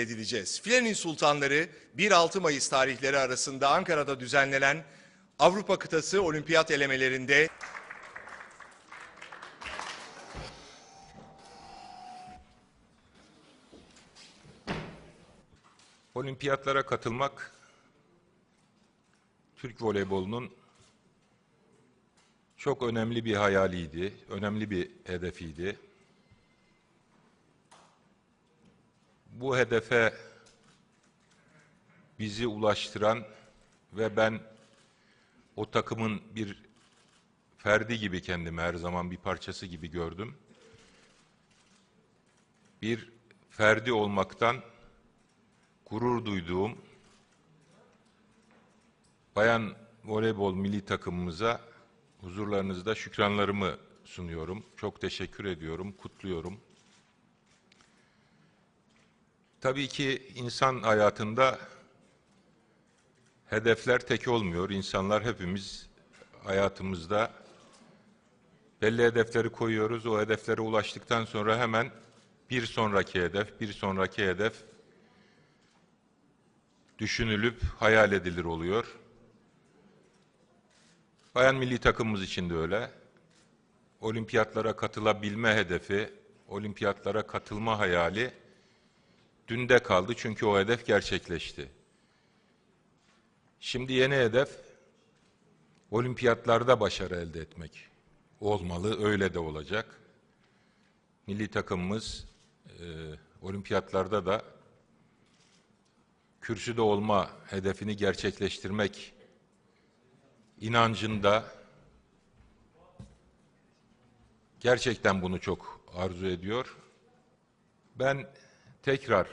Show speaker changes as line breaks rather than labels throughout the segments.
edileceğiz. Filenin Sultanları 1-6 Mayıs tarihleri arasında Ankara'da düzenlenen Avrupa kıtası olimpiyat elemelerinde
Olimpiyatlara katılmak Türk voleybolunun çok önemli bir hayaliydi, önemli bir hedefiydi. Bu hedefe bizi ulaştıran ve ben o takımın bir ferdi gibi kendimi her zaman bir parçası gibi gördüm. Bir ferdi olmaktan gurur duyduğum bayan voleybol milli takımımıza huzurlarınızda şükranlarımı sunuyorum. Çok teşekkür ediyorum, kutluyorum. Tabii ki insan hayatında hedefler tek olmuyor. İnsanlar hepimiz hayatımızda belli hedefleri koyuyoruz. O hedeflere ulaştıktan sonra hemen bir sonraki hedef, bir sonraki hedef düşünülüp hayal edilir oluyor. Bayan milli takımımız için de öyle. Olimpiyatlara katılabilme hedefi, olimpiyatlara katılma hayali dünde kaldı çünkü o hedef gerçekleşti. Şimdi yeni hedef olimpiyatlarda başarı elde etmek olmalı, öyle de olacak. Milli takımımız e, olimpiyatlarda da kürsüde olma hedefini gerçekleştirmek inancında gerçekten bunu çok arzu ediyor. Ben tekrar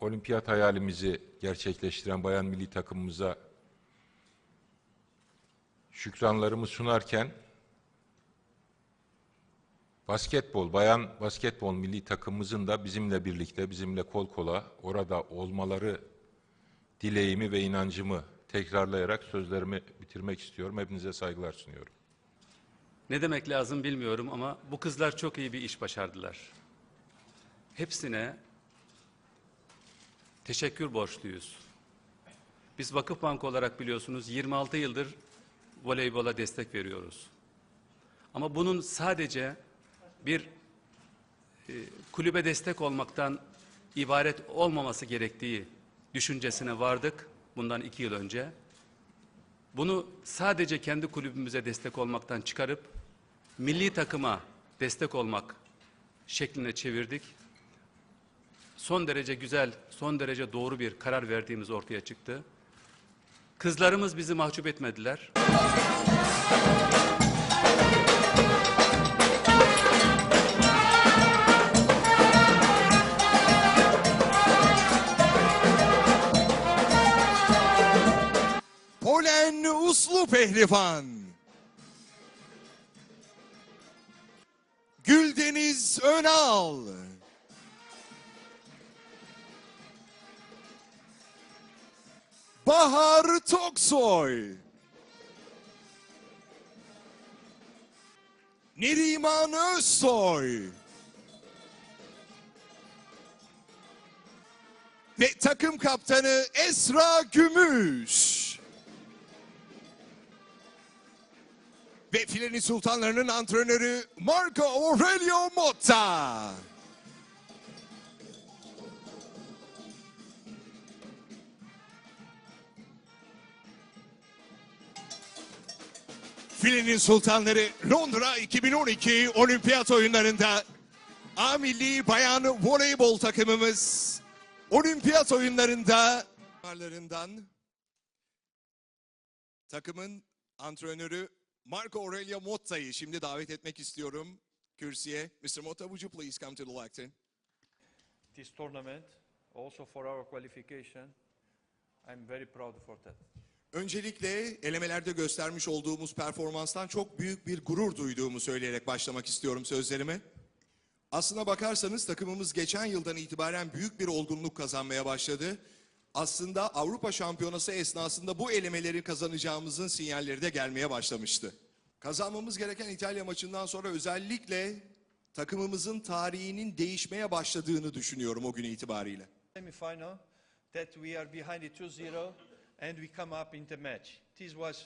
olimpiyat hayalimizi gerçekleştiren bayan milli takımımıza şükranlarımı sunarken basketbol, bayan basketbol milli takımımızın da bizimle birlikte, bizimle kol kola orada olmaları dileğimi ve inancımı tekrarlayarak sözlerimi bitirmek istiyorum. Hepinize saygılar sunuyorum.
Ne demek lazım bilmiyorum ama bu kızlar çok iyi bir iş başardılar. Hepsine teşekkür borçluyuz. Biz Vakıfbank olarak biliyorsunuz 26 yıldır voleybola destek veriyoruz. Ama bunun sadece bir e, kulübe destek olmaktan ibaret olmaması gerektiği düşüncesine vardık bundan iki yıl önce. Bunu sadece kendi kulübümüze destek olmaktan çıkarıp milli takıma destek olmak şekline çevirdik. Son derece güzel, son derece doğru bir karar verdiğimiz ortaya çıktı. Kızlarımız bizi mahcup etmediler.
Polen Uslu Pehlivan Güldeniz Önal Bahar Toksoy Neriman Özsoy ve takım kaptanı Esra Gümüş. Ve filenin sultanlarının antrenörü Marco Aurelio Motta. Filenin sultanları Londra 2012 olimpiyat oyunlarında A milli bayan voleybol takımımız olimpiyat oyunlarında takımın antrenörü Marco Aurelio Motta'yı şimdi davet etmek istiyorum kürsüye. Mr. Motta, would you please come to the lectern?
this tournament, also for our qualification. I'm very proud for that.
Öncelikle elemelerde göstermiş olduğumuz performanstan çok büyük bir gurur duyduğumu söyleyerek başlamak istiyorum sözlerime. Aslına bakarsanız takımımız geçen yıldan itibaren büyük bir olgunluk kazanmaya başladı. Aslında Avrupa Şampiyonası esnasında bu elemeleri kazanacağımızın sinyalleri de gelmeye başlamıştı. Kazanmamız gereken İtalya maçından sonra özellikle takımımızın tarihinin değişmeye başladığını düşünüyorum o gün itibariyle.
semifinal that we are behind it 2-0 and we come up in the match. This was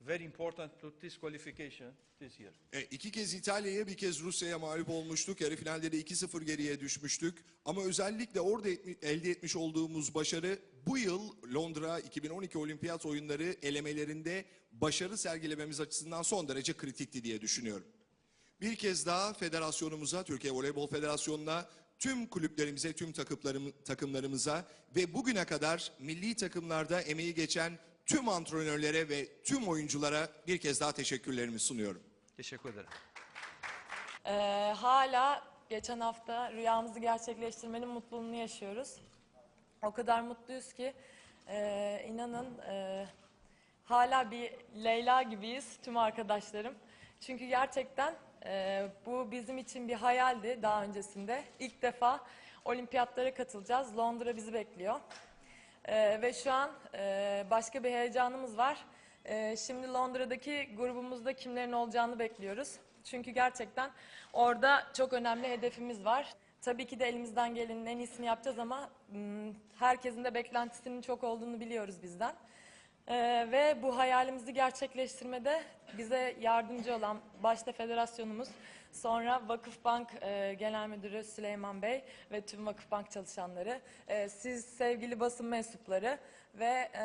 very important to this qualification this year.
E, iki kez İtalya'ya bir kez Rusya'ya mağlup olmuştuk. Yarı finalde de 2-0 geriye düşmüştük. Ama özellikle orada etmi- elde etmiş olduğumuz başarı bu yıl Londra 2012 Olimpiyat Oyunları elemelerinde başarı sergilememiz açısından son derece kritikti diye düşünüyorum. Bir kez daha federasyonumuza, Türkiye Voleybol Federasyonu'na, tüm kulüplerimize, tüm takımlarım- takımlarımıza ve bugüne kadar milli takımlarda emeği geçen tüm antrenörlere ve tüm oyunculara bir kez daha teşekkürlerimi sunuyorum.
Teşekkür ederim.
Ee, hala geçen hafta rüyamızı gerçekleştirmenin mutluluğunu yaşıyoruz. O kadar mutluyuz ki e, inanın e, hala bir Leyla gibiyiz tüm arkadaşlarım. Çünkü gerçekten e, bu bizim için bir hayaldi daha öncesinde. İlk defa olimpiyatlara katılacağız. Londra bizi bekliyor. Ee, ve şu an e, başka bir heyecanımız var. Ee, şimdi Londra'daki grubumuzda kimlerin olacağını bekliyoruz. Çünkü gerçekten orada çok önemli hedefimiz var. Tabii ki de elimizden gelenin en iyisini yapacağız ama hmm, herkesin de beklentisinin çok olduğunu biliyoruz bizden. Ee, ve bu hayalimizi gerçekleştirmede bize yardımcı olan başta federasyonumuz, sonra Vakıfbank e, Genel Müdürü Süleyman Bey ve tüm Vakıfbank çalışanları, e, siz sevgili basın mensupları ve e,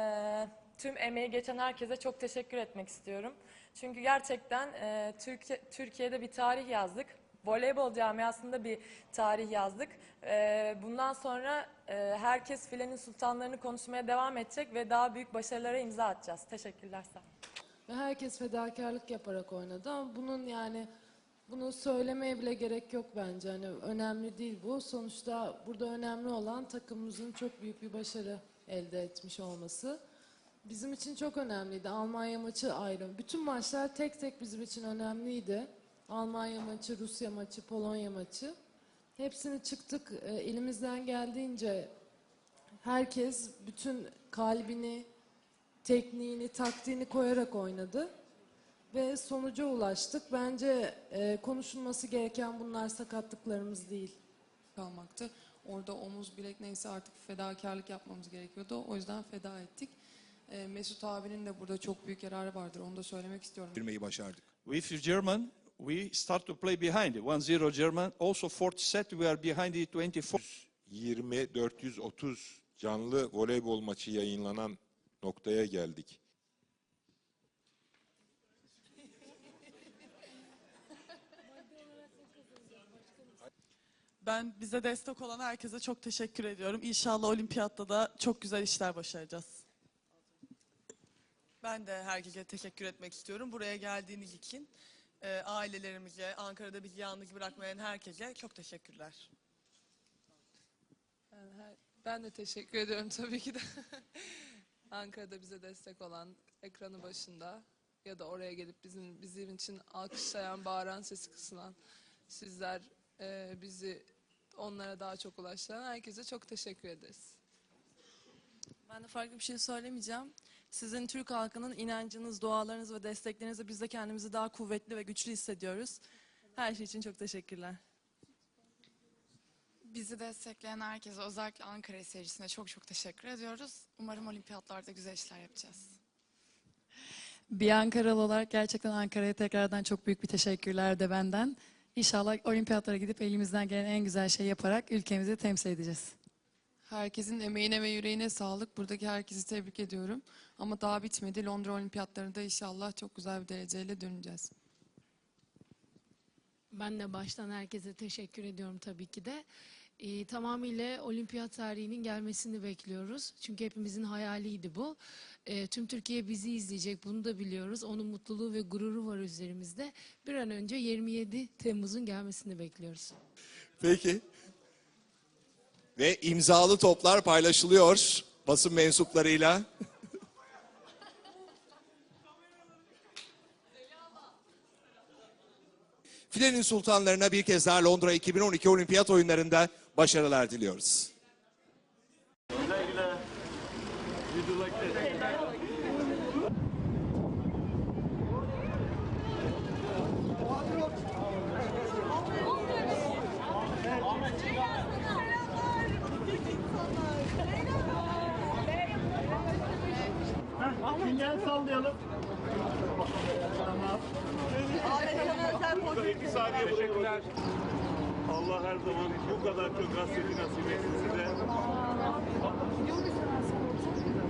tüm emeği geçen herkese çok teşekkür etmek istiyorum. Çünkü gerçekten e, Türkiye, Türkiye'de bir tarih yazdık. Voleybol camiasında bir tarih yazdık. Ee, bundan sonra e, herkes filenin sultanlarını konuşmaya devam edecek ve daha büyük başarılara imza atacağız. Teşekkürler olun.
Ve herkes fedakarlık yaparak oynadı ama bunun yani bunu söylemeye bile gerek yok bence. Hani önemli değil bu. Sonuçta burada önemli olan takımımızın çok büyük bir başarı elde etmiş olması. Bizim için çok önemliydi. Almanya maçı ayrı. Bütün maçlar tek tek bizim için önemliydi. Almanya maçı, Rusya maçı, Polonya maçı. Hepsini çıktık e, elimizden geldiğince herkes bütün kalbini, tekniğini, taktiğini koyarak oynadı. Ve sonuca ulaştık. Bence e, konuşulması gereken bunlar sakatlıklarımız değil.
kalmaktı. Orada omuz bilek neyse artık fedakarlık yapmamız gerekiyordu. O yüzden feda ettik. Ee, Mesut abinin de burada çok büyük yararı vardır. Onu da söylemek istiyorum.
Girmeyi başardık.
With German, we start to play behind it. 1-0 German. Also fourth set, we are behind it 24.
20 430 canlı voleybol maçı yayınlanan noktaya geldik.
Ben bize destek olan herkese çok teşekkür ediyorum. İnşallah olimpiyatta da çok güzel işler başaracağız.
Ben de herkese teşekkür etmek istiyorum. Buraya geldiğiniz için e, ailelerimize, Ankara'da bizi yalnız bırakmayan herkese çok teşekkürler.
Ben, her- ben de teşekkür ediyorum tabii ki de. Ankara'da bize destek olan, ekranı başında ya da oraya gelip bizim bizim için alkışlayan, bağıran, sesi kısılan sizler e, bizi onlara daha çok ulaştıran herkese çok teşekkür ederiz.
Ben de farklı bir şey söylemeyeceğim. Sizin Türk halkının inancınız, dualarınız ve desteklerinizle biz de kendimizi daha kuvvetli ve güçlü hissediyoruz. Her şey için çok teşekkürler.
Bizi destekleyen herkese özellikle Ankara seyircisine çok çok teşekkür ediyoruz. Umarım olimpiyatlarda güzel işler yapacağız.
Bir Ankaralı olarak gerçekten Ankara'ya tekrardan çok büyük bir teşekkürler de benden. İnşallah olimpiyatlara gidip elimizden gelen en güzel şeyi yaparak ülkemizi temsil edeceğiz.
Herkesin emeğine ve yüreğine sağlık. Buradaki herkesi tebrik ediyorum. Ama daha bitmedi. Londra Olimpiyatlarında inşallah çok güzel bir dereceyle döneceğiz.
Ben de baştan herkese teşekkür ediyorum tabii ki de. Ee, tamamıyla olimpiyat tarihinin gelmesini bekliyoruz. Çünkü hepimizin hayaliydi bu. Ee, tüm Türkiye bizi izleyecek, bunu da biliyoruz. Onun mutluluğu ve gururu var üzerimizde. Bir an önce 27 Temmuz'un gelmesini bekliyoruz.
Peki. Ve imzalı toplar paylaşılıyor basın mensuplarıyla. Filenin sultanlarına bir kez daha Londra 2012 Olimpiyat Oyunları'nda başarılar diliyoruz.
Sallayalım. Tamam.
Bir saniye teşekkürler. Allah her zaman bu kadar çok hasreti nasip etsin size.